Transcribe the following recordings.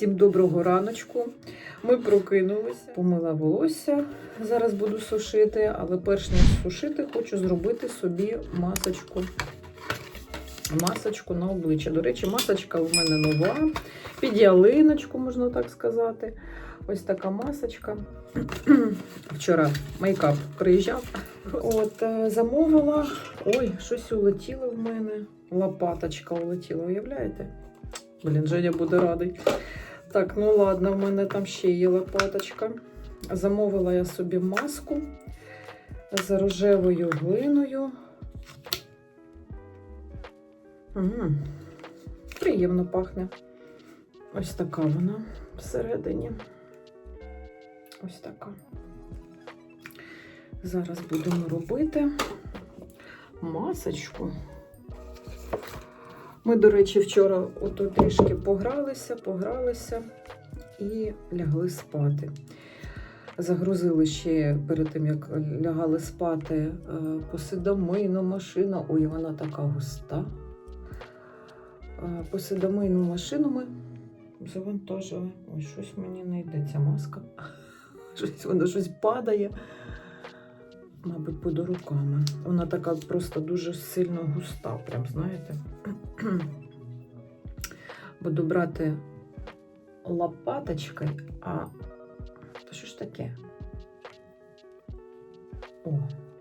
Всім доброго раночку. Ми прокинулися, помила волосся. Зараз буду сушити, але перш ніж сушити, хочу зробити собі масочку. Масочку на обличчя. До речі, масочка в мене нова. Під ялиночку, можна так сказати. Ось така масочка. Вчора мейкап приїжджав. От, е, замовила. Ой, щось улетіло в мене. Лопаточка улетіла, уявляєте? Блін, Женя буде радий. Так, ну ладно, в мене там ще є лопаточка. Замовила я собі маску з рожевою глиною. М, Приємно пахне. Ось така вона всередині. Ось така. Зараз будемо робити масочку. Ми, до речі, вчора ото трішки погралися, погралися і лягли спати. Загрузили ще перед тим, як лягали спати е, посудомийну машину. Ой, вона така густа. Е, Посудомийну машину ми завантажили. Ой, щось мені не йде ця маска. Щось воно щось падає. Мабуть, буду руками. Вона така просто дуже сильно густа, прям знаєте. Буду брати лопаточкою, а то що ж таке? О,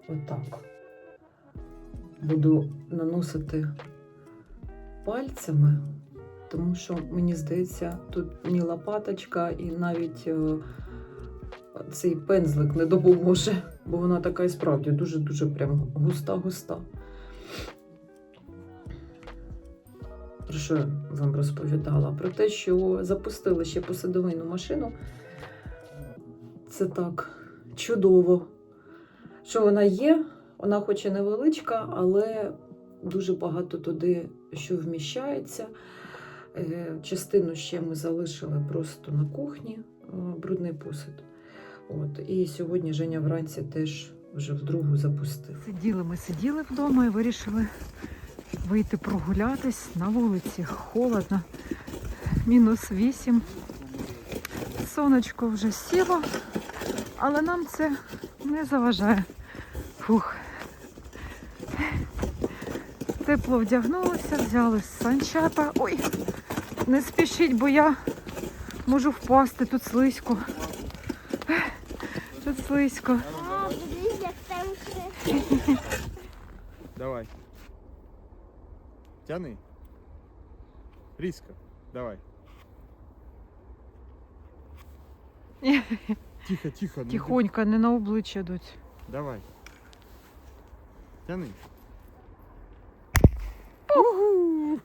отак. Буду наносити пальцями, тому що мені здається, тут ні лопаточка і навіть е, цей пензлик не допоможе, бо вона така і справді дуже-дуже прям густа-густа. Про що я вам розповідала? Про те, що запустили ще посадовину машину. Це так чудово. Що вона є, вона хоч і невеличка, але дуже багато туди що вміщається. Е, Частину ще ми залишили просто на кухні, е, брудний посуд. От. І сьогодні Женя вранці теж вже вдругу запустив. Сиділи ми сиділи вдома і вирішили вийти прогулятись. На вулиці холодно, мінус 8. Сонечко вже сіло, але нам це не заважає. Фух. Тепло вдягнулися, взяли санчата. Ой, не спішіть, бо я можу впасти, тут слизько. Слизько. А. Давай. Тяни. Різко. Давай. Тихо, тихо. ну Тихонько, не на обличчя йдуть. ти- Давай. Тяни.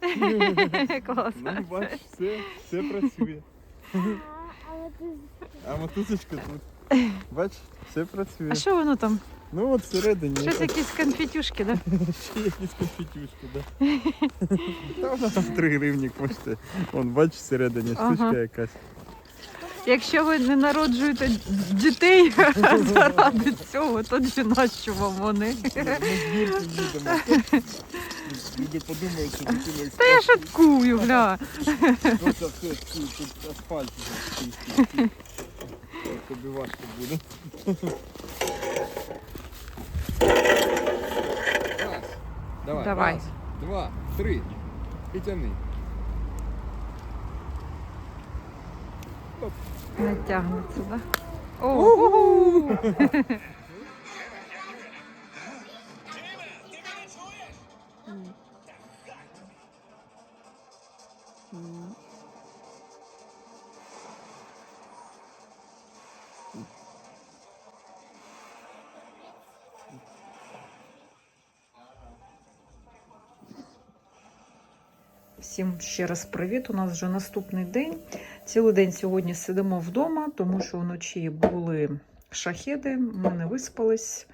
Клас. Ну, бач, все, все працює. А, ти А мотузочка тут. Бач, все працює. А що воно там? Ну от всередині. Щось якісь конфетюшки, да? Ще якісь конфетюшки, да. Та вона там 3 гривні коштує. Вон, бач, всередині штучка Ага. якась. Якщо ви не народжуєте дітей заради цього, то чи нащо вам вони? Збірку. Люди подумають, що дитина Та я шуткую. Ну, все тут, тут асфальт. Тобі важко буде. Раз. Давай. Давай. Раз, два, три. І тяни. Не тягнеться, да? Ого! Всім ще раз привіт. У нас вже наступний день. Цілий день сьогодні сидимо вдома, тому що вночі були шахеди, ми не виспались,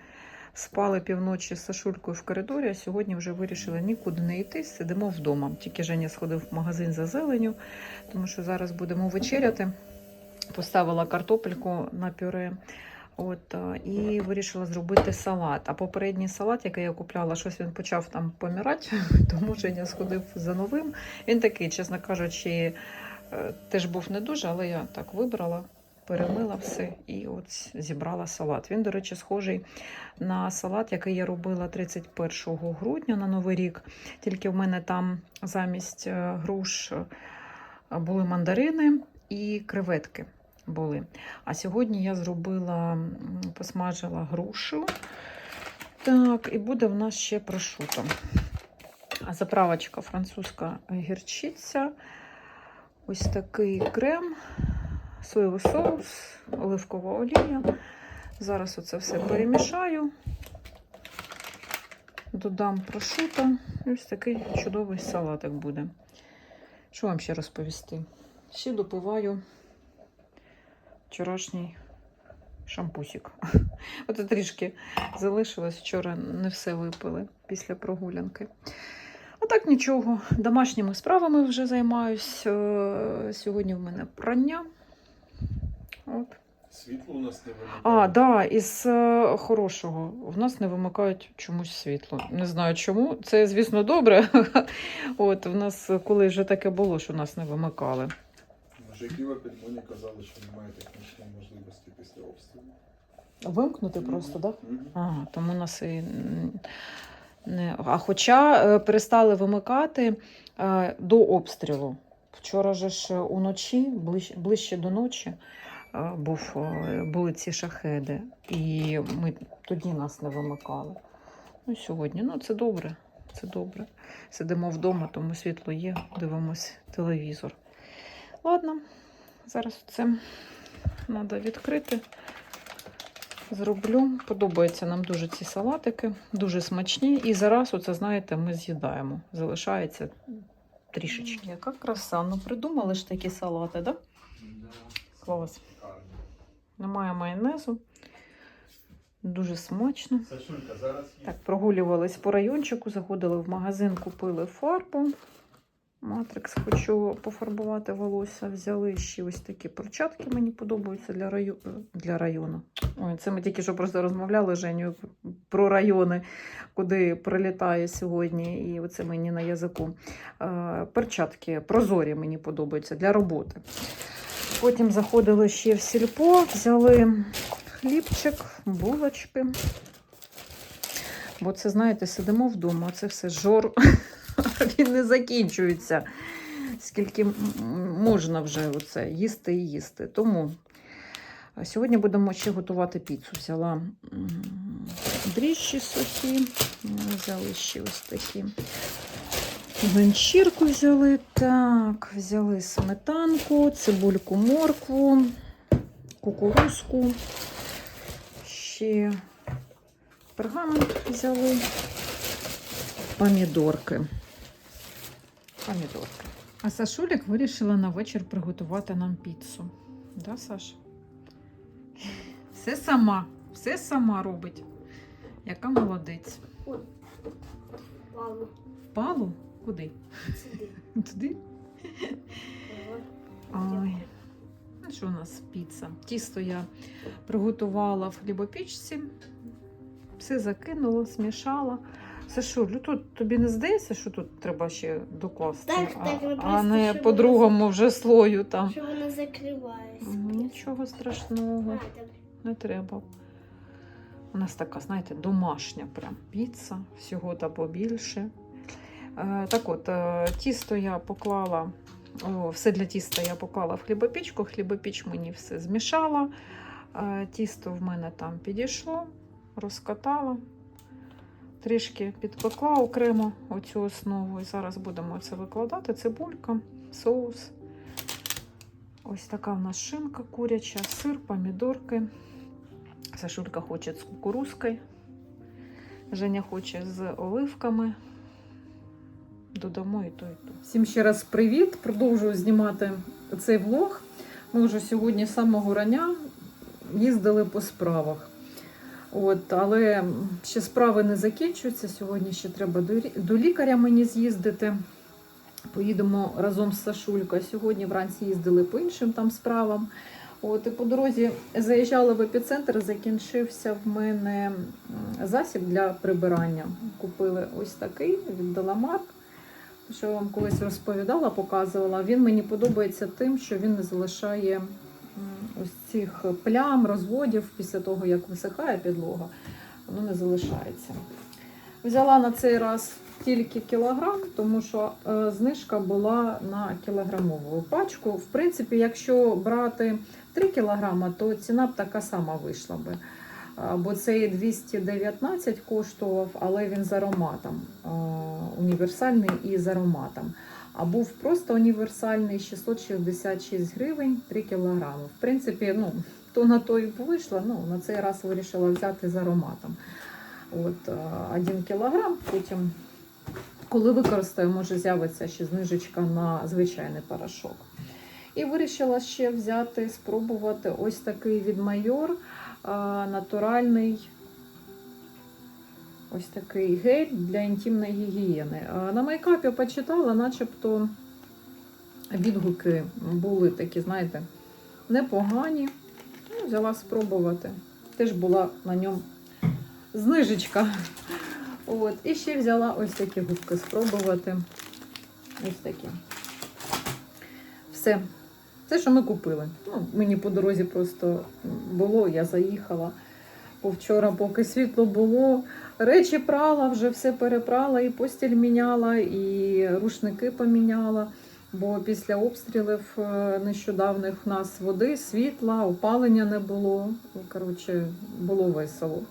спали півночі з Сашулькою в коридорі, а сьогодні вже вирішили нікуди не йти, сидимо вдома. Тільки Женя сходив в магазин за зеленю, тому що зараз будемо вечеряти. Поставила картопельку на пюре. От, і вирішила зробити салат. А попередній салат, який я купляла, щось він почав там помирати, тому Женя сходив за новим. Він такий, чесно кажучи, е, теж був не дуже, але я так вибрала, перемила все і от зібрала салат. Він, до речі, схожий на салат, який я робила 31 грудня на Новий рік. Тільки в мене там замість е, груш е, були мандарини і креветки були. А сьогодні я зробила, посмажила грушу. Так, і буде в нас ще прошуто. Заправочка французька гірчиця. Ось такий крем, соєвий соус, оливкова олія. Зараз оце все перемішаю. Додам прошуто. Ось такий чудовий салатик буде. Що вам ще розповісти? Ще допиваю вчорашній шампусик. Оце трішки залишилось. Вчора не все випили після прогулянки. А так нічого. Домашніми справами вже займаюсь. Е, Сьогодні в мене прання. От. Світло у нас не вимикає. А, да, із е, хорошого. В нас не вимикають чомусь світло. Не знаю чому. Це, звісно, добре. От, в нас коли вже таке було, що нас не вимикали. Мужики в Апельдоні казали, що немає технічної можливості після обстрілу. Вимкнути просто, так? Да? Мгм. Ага, тому нас і не. А хоча е, перестали вимикати е, до обстрілу. Вчора же ж уночі, ближче, ближче до ночі, е, був, е, були ці шахеди, і ми тоді нас не вимикали. Ну, сьогодні, ну це добре. Це добре. Сидимо вдома, тому світло є, дивимось телевізор. Ладно, зараз це треба відкрити. Зроблю. Подобаються нам дуже ці салатики, дуже смачні. І зараз, оце, знаєте, ми з'їдаємо. Залишається трішечки. Яка краса. Ну придумали ж такі салати, так? Да? Клас. Немає майонезу. Дуже смачно. Так, прогулювались по райончику, заходили в магазин, купили фарбу. Матрикс хочу пофарбувати волосся. Взяли ще ось такі перчатки, мені подобаються для, раю... для району. Ой, це ми тільки що просто розмовляли Женю про райони, куди прилітає сьогодні, і оце мені на язику. Е, Перчатки прозорі мені подобаються для роботи. Потім заходили ще в сільпо, взяли хлібчик, булочки. Бо це, знаєте, сидимо вдома, це все жор. Він не закінчується. Скільки можна вже оце їсти і їсти. Тому сьогодні будемо ще готувати піцу. Взяла дріжджі сухі, взяли ще ось такі. Ганчірку взяли. Так, взяли сметанку, цибульку, моркву, кукурузку. Ще пергамент взяли. Помідорки. Помідорки. А Сашулік вирішила на вечір приготувати нам піцу. Да, Саш? Все сама, все сама робить. Яка молодець. Мама, Впалу? Куди? сюди. Туди? Ой. Ну, що у нас піца? Тісто я приготувала в хлібопічці. Все закинула, змішала. Сашуль, ну тут тобі не здається, що тут треба ще докласти, Так, а, так, а просто, не щоб по-другому вже слою там. Що вона закривається. Нічого страшного. А. Не треба. У нас така, знаєте, домашня прям піца, всього та побільше. Е, так от, е, тісто я поклала, о, все для тіста я поклала в хлібопічку, хлібопіч мені все змішала. Е, тісто в мене там підійшло, розкатала, трішки підпекла окремо оцю основу. І зараз будемо це викладати. Цибулька, соус. Ось така в нас шинка куряча, сир, помідорки. Сашулька хоче з кукурузкою. Женя хоче з оливками. Додамо і то, і то. Всім ще раз привіт. Продовжую знімати цей влог. Ми вже сьогодні з самого рання їздили по справах. От, але ще справи не закінчуються. Сьогодні ще треба до, лікаря мені з'їздити. Поїдемо разом з Сашулькою. Сьогодні вранці їздили по іншим там справам. От, і по дорозі заїжджали в епіцентр, закінчився в мене засіб для прибирання. Купили ось такий, віддала Марк. що я вам колись розповідала, показувала, він мені подобається тим, що він не залишає ось цих плям, розводів після того, як висихає підлога, воно не залишається. Взяла на цей раз тільки кілограм, тому що е, знижка була на кілограмову пачку. В принципі, якщо брати 3 кілограма, то ціна б така сама вийшла би. Бо цей 219 коштував, але він з ароматом. Універсальний і з ароматом. А був просто універсальний 666 гривень 3 кілограми. В принципі, ну, то на то і вийшло. Ну, на цей раз вирішила взяти з ароматом. От, а, 1 кілограм, потім, коли використаю, може з'явиться ще знижечка на звичайний порошок. І вирішила ще взяти, спробувати ось такий від Майор натуральний ось такий гель для інтимної гігієни. На майкапі почитала, начебто відгуки були такі, знаєте, непогані. Ну, взяла спробувати. Теж була на ньому знижечка. От. І ще взяла ось такі губки спробувати. Ось такі. Все. Це, що ми купили. Ну, мені по дорозі просто було, я заїхала. Бо вчора, поки світло було, речі прала, вже все перепрала, і постіль міняла, і рушники поміняла. Бо після обстрілів е, нещодавних в нас води, світла, опалення не було. Коротше, було весело.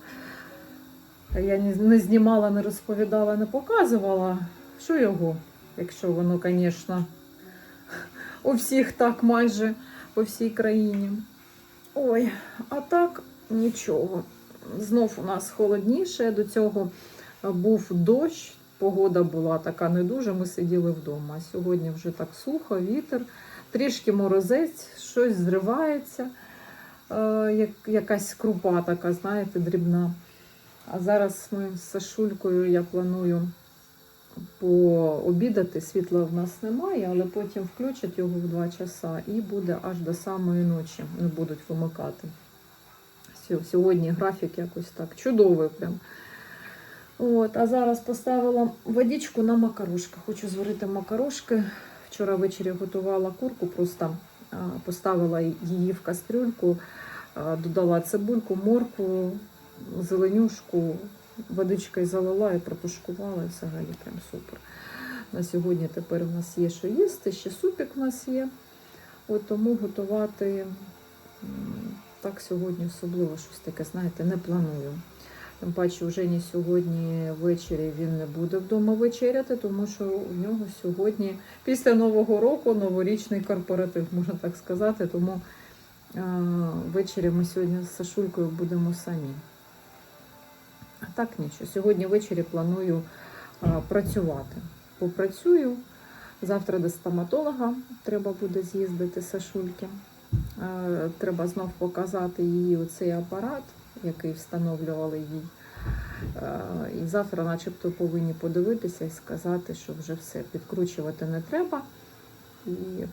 Я не знімала, не розповідала, не показувала. Що його, якщо воно, звісно, у всіх так майже по всій країні. Ой, а так нічого. Знов у нас холодніше. До цього був дощ, погода була така не дуже. Ми сиділи вдома. Сьогодні вже так сухо, вітер, трішки морозець, щось зривається, е, як, якась крупа така, знаєте, дрібна. А зараз ми з Сашулькою я планую пообідати. Світла в нас немає, але потім включать його в 2 часа і буде аж до самої ночі. Не будуть вимикати. Сьо- Сьогодні графік якось так чудовий прям. От, а зараз поставила водичку на макарошки. Хочу зварити макарошки. Вчора ввечері готувала курку, просто поставила її в кастрюльку, додала цибульку, моркву, зеленюшку, водичкою залила і протушкувала, і взагалі прям супер. На сьогодні тепер у нас є що їсти, ще супік у нас є. От тому готувати так сьогодні особливо щось таке, знаєте, не планую. Тим паче, у Жені сьогодні ввечері він не буде вдома вечеряти, тому що у нього сьогодні, після Нового року, новорічний корпоратив, можна так сказати. Тому а, ввечері ми сьогодні з Сашулькою будемо самі. А так нічого. Сьогодні ввечері планую а, працювати. Попрацюю. Завтра до стоматолога треба буде з'їздити Сашульки. Е, Треба знов показати їй оцей апарат, який встановлювали їй. Е, І завтра, начебто, повинні подивитися і сказати, що вже все підкручувати не треба і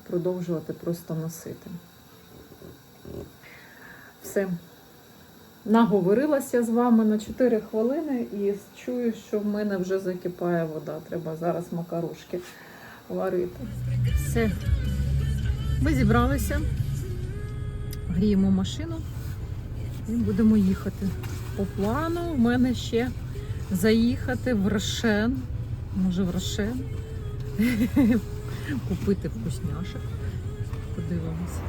продовжувати просто носити. Все. Наговорилася з вами на 4 хвилини і чую, що в мене вже закипає вода. Треба зараз макарошки варити. Все. Ми зібралися, гріємо машину і будемо їхати. По плану в мене ще заїхати в Рошен. Може, в Рошен. Купити вкусняшок. Подивимося.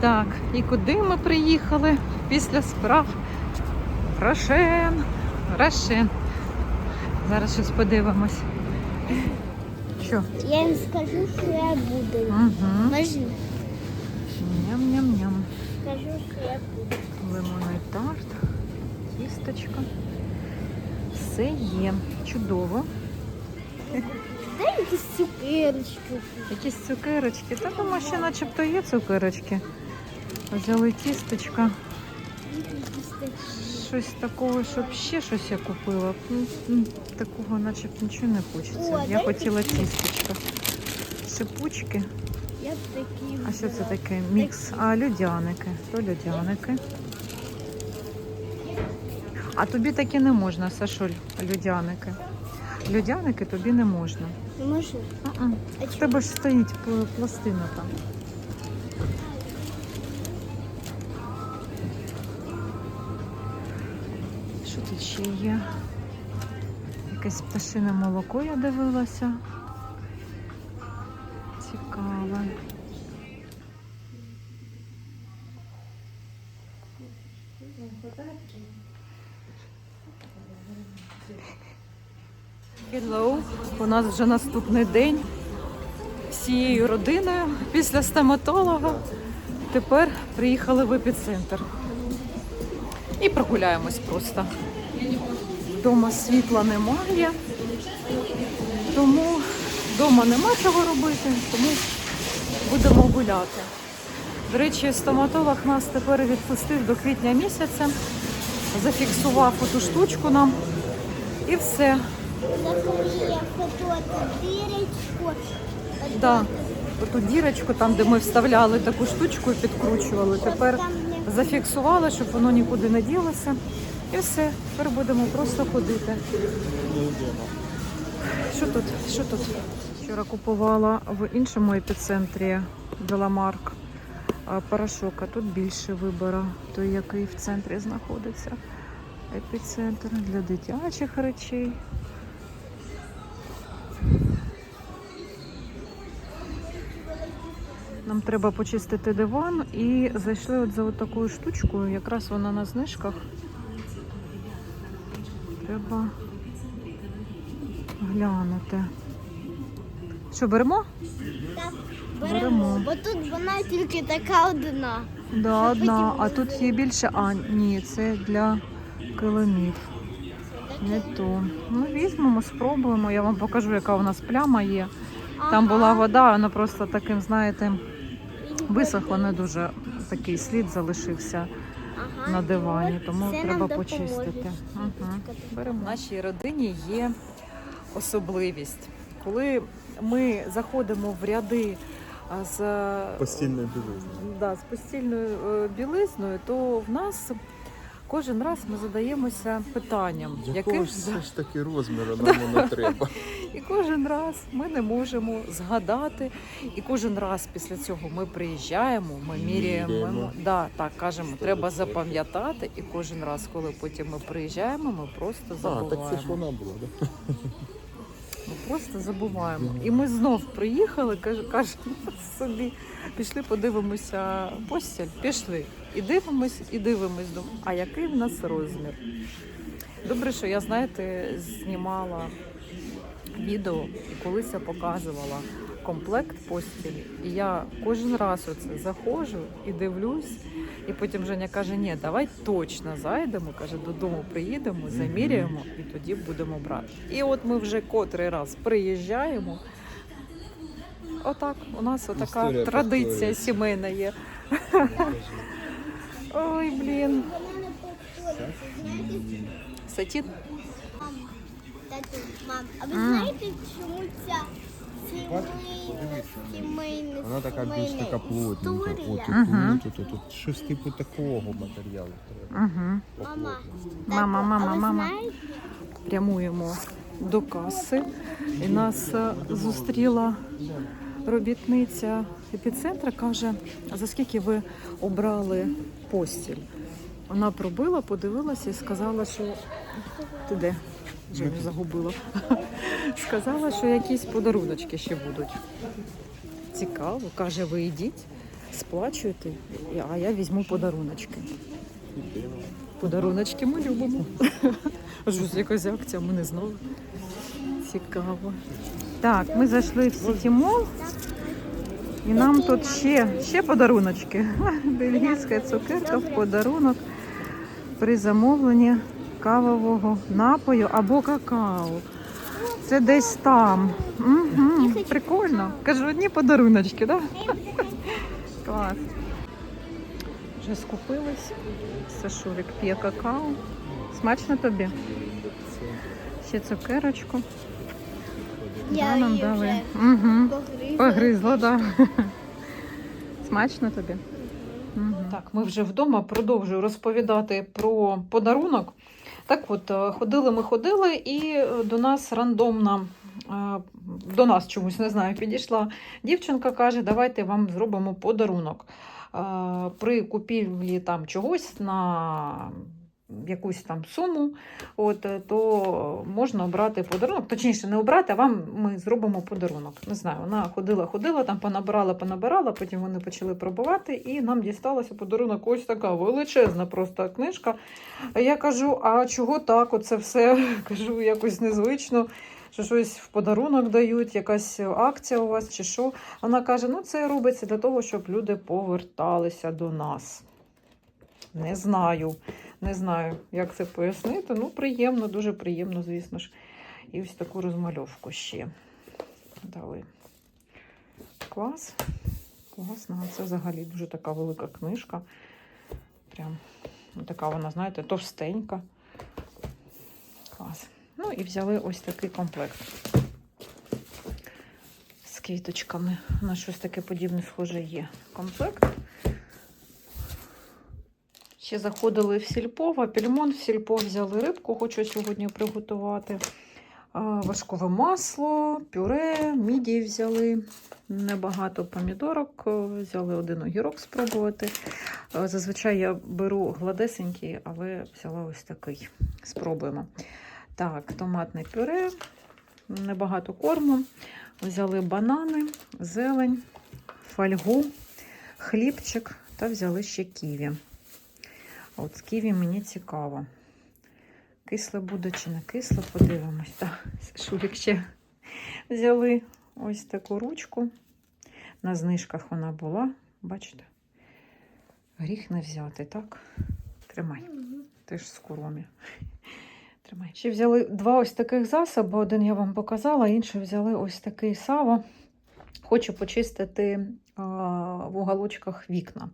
Так, і куди ми приїхали після справ? Рошен. Рошен. Зараз щось подивимось. Що? Я їм скажу, що я буду. Угу. Можна? Ням-ням-ням. Що. Лимонний тарт, тісточка. Все є. Чудово. Дай якісь цукерочки. Якісь цукерочки. Та думаю, ще начебто є цукерочки. Взяли тісточка. Щось такого, щоб ще щось я купила. Такого начебто нічого не хочеться. Я хотіла тісточка. Шипучки. А що це таке? Мікс. А, людяники. То людяники. А тобі такі не можна, Сашуль, людяники. Людяники тобі не можна. Не можу. А-а. А В тебе ж стоїть пластина там. Що тут ще є? Якесь пташине молоко я дивилася. Нас вже наступний день всією родиною після стоматолога. Тепер приїхали в епіцентр. І прогуляємось просто. Вдома світла немає, тому вдома нема чого робити, тому будемо гуляти. До речі, стоматолог нас тепер відпустив до квітня місяця, зафіксував оту штучку нам і все. Захворіє дірочку. Да. Оту дірочку, там, де ми вставляли таку штучку і підкручували. Тепер зафіксували, щоб воно нікуди не ділося. І все. Тепер будемо просто ходити. Що тут? Що тут? Вчора купувала в іншому епіцентрі Деламарк порошок, а тут більше вибору, той, який в центрі знаходиться. Епіцентр для дитячих речей. Нам треба почистити диван і зайшли от за от такою штучкою. Якраз вона на знижках. Треба глянути. Що, беремо? Так, Беремо. беремо. Бо тут вона тільки така одна. Да, одна. А тут є більше. А, ні, це для килимів. Не то. Ну, візьмемо, спробуємо. Я вам покажу, яка у нас пляма є. Там була вода, вона просто таким, знаєте, висохла не дуже такий слід залишився. Ага. на дивані, тому Це треба почистити. Ага. Беремо. В нашій родині є особливість. Коли ми заходимо в ряди з, Постільною білизною. да, з постільною е, білизною, то в нас кожен раз ми задаємося питанням, ж ж все ж таки розміру нам воно треба? І кожен раз ми не можемо згадати. І кожен раз після цього ми приїжджаємо, ми міряємо. Да, так кажемо, треба запам'ятати. І кожен раз, коли потім ми приїжджаємо, ми просто А, так це ж вона була, так? Ми просто забуваємо. І ми знов приїхали, кажемо собі, пішли, подивимося постіль, пішли. І дивимось, і дивимось. А який в нас розмір? Добре, що я, знаєте, знімала відео і колись я показувала комплект постілі. І я кожен раз оце заходжу і дивлюсь. І потім Женя каже: ні, давай точно зайдемо. каже, додому приїдемо, заміряємо і тоді будемо брати. І от ми вже котрий раз приїжджаємо. Отак, у нас отака Історія традиція повторюється. сімейна є. Ой, блін. Сатін? мам, тату, мам, а ви знаєте, чому ця Вона така більш така плотненька. От тут, тут, тут, тут. Щось типу такого матеріалу треба. Угу. Мама. Мама, мама, мама. прямуємо до каси. І нас е, зустріла робітниця епіцентра, каже, за скільки ви обрали постіль? Вона пробила, подивилася і сказала, що ти де? Женю загубила. Сказала, що якісь подаруночки ще будуть. Цікаво, каже, ви йдіть, сплачуєте, а я візьму подаруночки. Подаруночки ми любимо. Аж якась акція, ми не знали. Цікаво. Так, ми зайшли в Сіті Мол. І нам тут ще, ще подаруночки. Бельгійська цукерка в подарунок при замовленні кавового напою або какао. Це десь там. Угу, прикольно. Кажу, одні подаруночки, так? Да? Клас. Вже скупились. Сашурик п'є какао. Смачно тобі? Ще цукерочку. Я Да, нам її дали. вже Угу. погризла. Погризла, так. Смачно тобі? Так, ми вже вдома продовжую розповідати про подарунок. Так от, е, ходили ми ходили, і е, до нас рандомно до нас чомусь не знаю, підійшла дівчинка, каже, давайте вам зробимо подарунок. При купівлі там чогось на якусь там суму, от, е, то можна обрати подарунок. Точніше, не обрати, а вам ми зробимо подарунок. Не знаю, вона ходила, ходила, там понабирала, понабирала, потім вони почали пробувати, і нам дісталося подарунок ось така величезна просто книжка. Я кажу, а чого так? Оце все кажу, якось незвично. Що щось в подарунок дають, якась акція у вас чи що. Вона каже: ну це робиться для того, щоб люди поверталися до нас. Не знаю, не знаю, як це пояснити. Ну, приємно, дуже приємно, звісно ж. І ось таку розмальовку ще дали. Клас. Класно. Це взагалі дуже така велика книжка. Прям така вона, знаєте, товстенька. Клас. Ну і взяли ось такий комплект з квіточками. На щось таке подібне схоже є комплект. Ще заходили в сільпо, в апельмон, в сільпо взяли рибку, хочу сьогодні приготувати. Вершкове масло, пюре, мідії взяли. Небагато помідорок, взяли один огірок спробувати. Зазвичай я беру гладесенький, але взяла ось такий. Спробуємо. Так, томатне пюре, небагато корму. Взяли банани, зелень, фольгу, хлібчик та взяли ще ківі. От з ківі мені цікаво. Кисле буде чи не кисле, подивимось. Так, ще взяли ось таку ручку. На знижках вона була, бачите? Гріх не взяти, так? Тримай. Ти ж з куромі. Тримай. Ще взяли два ось таких засоби. Один я вам показала, інший взяли ось такий саво. Хочу почистити в уголочках вікна.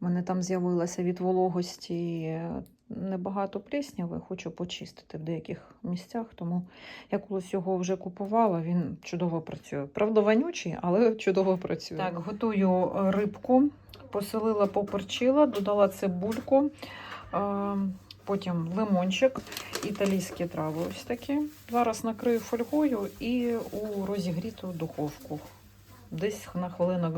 У мене там з'явилося від вологості небагато плісняви, хочу почистити в деяких місцях, тому я колись його вже купувала, він чудово працює. Правда, вонючий, але чудово працює. Так, готую е, рибку, посолила, поперчила, додала цибульку, е, потім лимончик, італійські трави ось такі. Зараз накрию фольгою і у розігріту духовку. Десь на хвилинок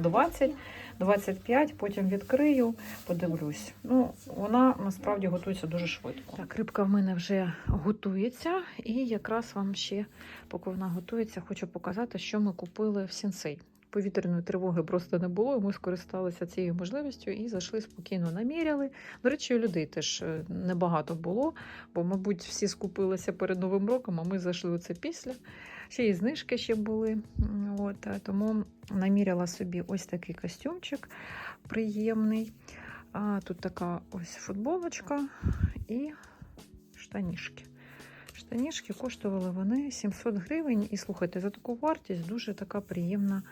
20-25, потім відкрию, подивлюсь. Ну, вона насправді готується дуже швидко. Так, рибка в мене вже готується, і якраз вам ще, поки вона готується, хочу показати, що ми купили в сінсей. Повітряної тривоги просто не було. Ми скористалися цією можливістю і зайшли спокійно, наміряли. До речі, людей теж е, небагато було, бо, мабуть, всі скупилися перед Новим роком, а ми зайшли оце після. Ще і знижки ще були. От, тому наміряла собі ось такий костюмчик приємний. А, тут така ось футболочка і штанішки. Штанішки коштували вони 700 гривень. І слухайте, за таку вартість дуже така приємна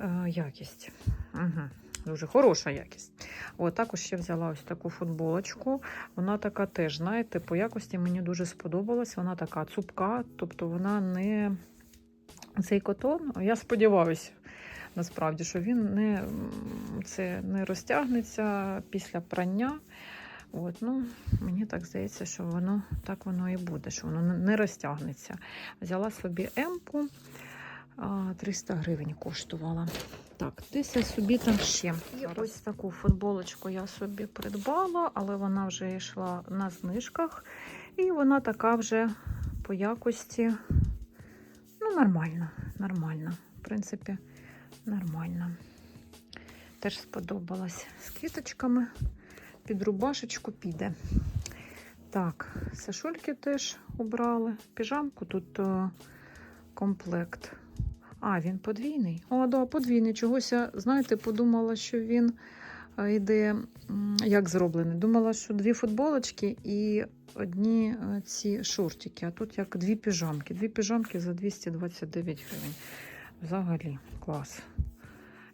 е, якість. Угу. Дуже хороша якість. От, також ще взяла ось таку футболочку. Вона така теж, знаєте, по якості мені дуже сподобалась. Вона така цупка, тобто вона не цей котон. Я сподіваюся, насправді, що він не, це не розтягнеться після прання. От, ну, мені так здається, що воно так воно і буде, що воно не- не розтягнеться. Взяла собі емку, 300 гривень коштувала. Так, десь я собі там ще. І ось таку футболочку я собі придбала, але вона вже йшла на знижках. І вона така вже по якості нормальна. Нормальна. В принципі, нормальна. Теж сподобалась з квіточками. Під рубашечку піде. Так, сашульки теж обрали. Піжамку тут е, комплект. А, він подвійний. О, да, подвійний. Чогось я, знаєте, подумала, що він е, йде як зроблений. Думала, що дві футболочки і одні е, ці шортики. А тут як дві піжамки. Дві піжамки за 229 гривень. Взагалі, клас.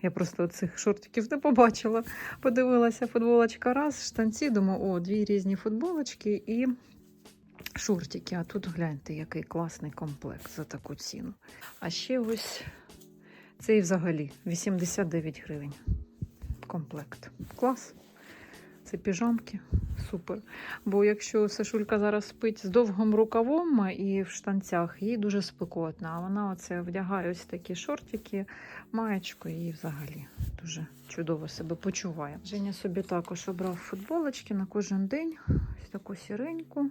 Я просто цих шортиків не побачила. Подивилася футболочка раз, штанці, думаю, о, дві різні футболочки і шортики. А тут гляньте, який класний комплект за таку ціну. А ще ось цей взагалі 89 гривень. Комплект. Клас. Це піжамки. Супер. Бо якщо Сашулька зараз спить з довгим рукавом і в штанцях, їй дуже спекотно. А вона оце вдягає ось такі шортики, маєчку і взагалі дуже чудово себе почуває. Женя собі також обрав футболочки на кожен день. Ось таку сіреньку,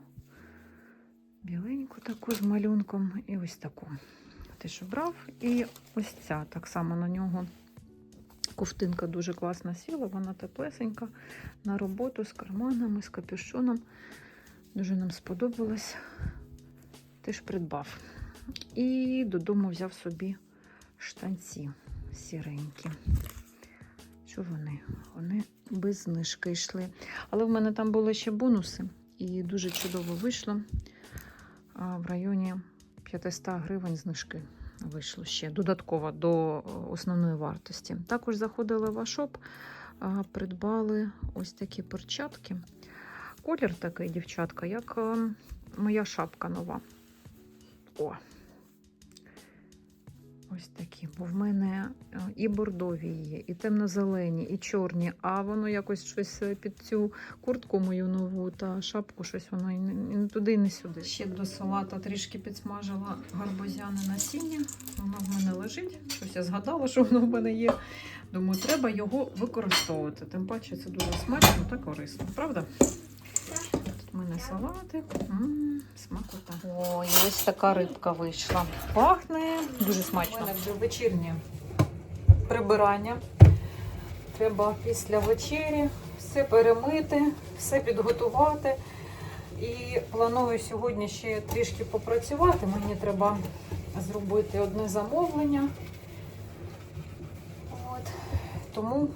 біленьку таку з малюнком і ось таку. Теж обрав. І ось ця так само на нього. Ковтинка дуже класно сіла, вона теплесенька на роботу з карманами, з капюшоном. Дуже нам сподобалось. Теж придбав. І додому взяв собі штанці сіренькі. Що вони? Вони без знижки йшли. Але в мене там були ще бонуси, і дуже чудово вийшло. В районі 500 гривень знижки вийшло ще додатково до е, основної вартості. Також заходили в Ашоп, придбали ось такі перчатки. Колір такий, дівчатка, як е, моя шапка нова. О! Ось такі. Бо в мене е, і бордові є, і темно-зелені, і чорні, а воно якось щось е, під цю куртку мою нову та шапку, щось воно і не, туди, і не сюди. Ще до салата трішки підсмажила гарбузяне насіння. Воно в мене лежить. Щось я згадала, що воно в мене є. Думаю, треба його використовувати. Тим паче це дуже смачно та корисно, правда? В мене салатик. Смакота. Ой, ось така рибка вийшла. Пахне дуже смачно. У мене вже вечірнє прибирання. Треба після вечері все перемити, все підготувати. І планую сьогодні ще трішки попрацювати. Мені треба зробити одне замовлення. От. Тому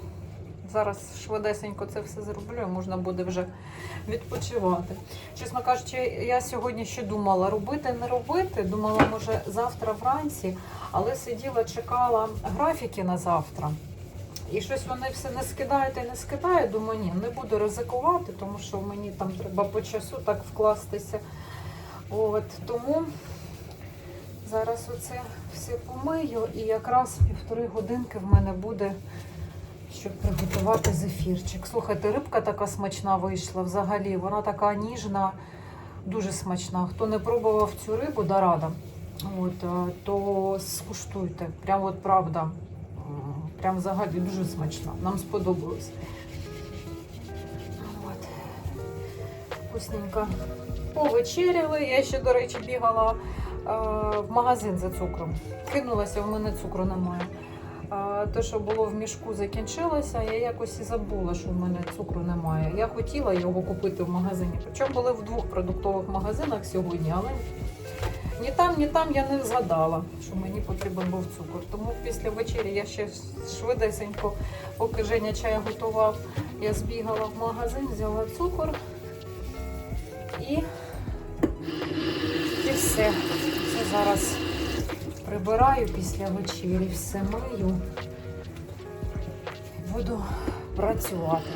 зараз швидесенько це все зроблю, і можна буде вже відпочивати. Чесно кажучи, я сьогодні ще думала, робити, не робити. Думала, може, завтра вранці, але сиділа, чекала графіки на завтра. І щось вони все не скидають і не скидають. Думаю, ні, не буду ризикувати, тому що мені там треба по часу так вкластися. От, тому зараз оце все помию і якраз півтори годинки в мене буде, щоб приготувати зефірчик. Слухайте, рибка така смачна вийшла взагалі. Вона така ніжна, дуже смачна. Хто не пробував цю рибу, да рада. От, е, то скуштуйте. Прям от правда. Прям взагалі дуже смачна. Нам сподобалось. От. Вкусненько. Повечеряли. Я ще, до речі, бігала е, в магазин за цукром. Кинулася, в мене цукру немає. Те, що було в мішку, закінчилося. Я якось і забула, що в мене цукру немає. Я хотіла його купити в магазині. Причому були в двох продуктових магазинах сьогодні, але ні там, ні там я не згадала, що мені потрібен був цукор. Тому після вечері я ще швидесенько, поки Женя чай готував, я збігала в магазин, взяла цукор і, і все. Це зараз прибираю після вечері, все мию. Буду працювати.